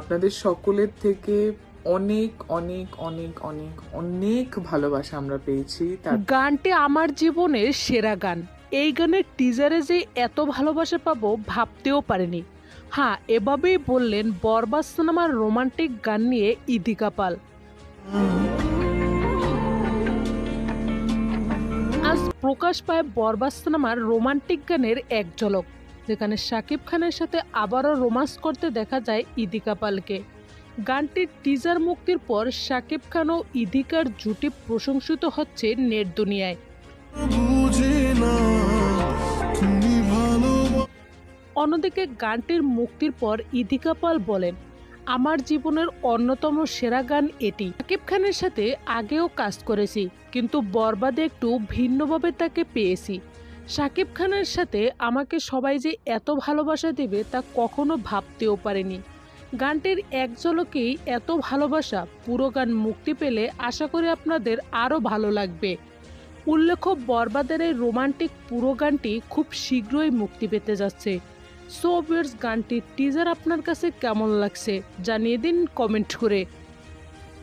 আপনাদের সকলের থেকে অনেক অনেক অনেক অনেক অনেক ভালোবাসা আমরা পেয়েছি। তার গানটি আমার জীবনের সেরা গান। এই গানের টিজারে যে এত ভালোবাসা পাবো ভাবতেও পারিনি। হ্যাঁ এভাবেই বললেন বরবাদ সিনেমার রোমান্টিক গান নিয়ে ইদিকা পাল আজ প্রকাশ পায় বরবাদ সিনেমার রোমান্টিক গানের এক ঝলক। যেখানে শাকিব খানের সাথে আবারও রোমান্স করতে দেখা যায় ইদিকা পালকে গানটির টিজার মুক্তির পর শাকিব খান ও ইদিকার জুটি প্রশংসিত হচ্ছে নেট দুনিয়ায়। অন্যদিকে গানটির মুক্তির পর ইদিকা পাল বলেন আমার জীবনের অন্যতম সেরা গান এটি। শাকিব খানের সাথে আগেও কাজ করেছি কিন্তু বরবাদে একটু ভিন্নভাবে তাকে পেয়েছি। শাকিব খানের সাথে আমাকে সবাই যে এত ভালোবাসা দেবে তা কখনো ভাবতেও পারেনি। গানটির এক ঝলকেই এত ভালোবাসা, পুরো গান মুক্তি পেলে আশা করি আপনাদের আরও ভালো লাগবে। উল্লেখ্য বরবাদের এই রোমান্টিক পুরো গানটি খুব শীঘ্রই মুক্তি পেতে যাচ্ছে। সো ভিউয়ার্স, গানটির টিজার আপনার কাছে কেমন লাগছে জানিয়ে দিন কমেন্ট করে।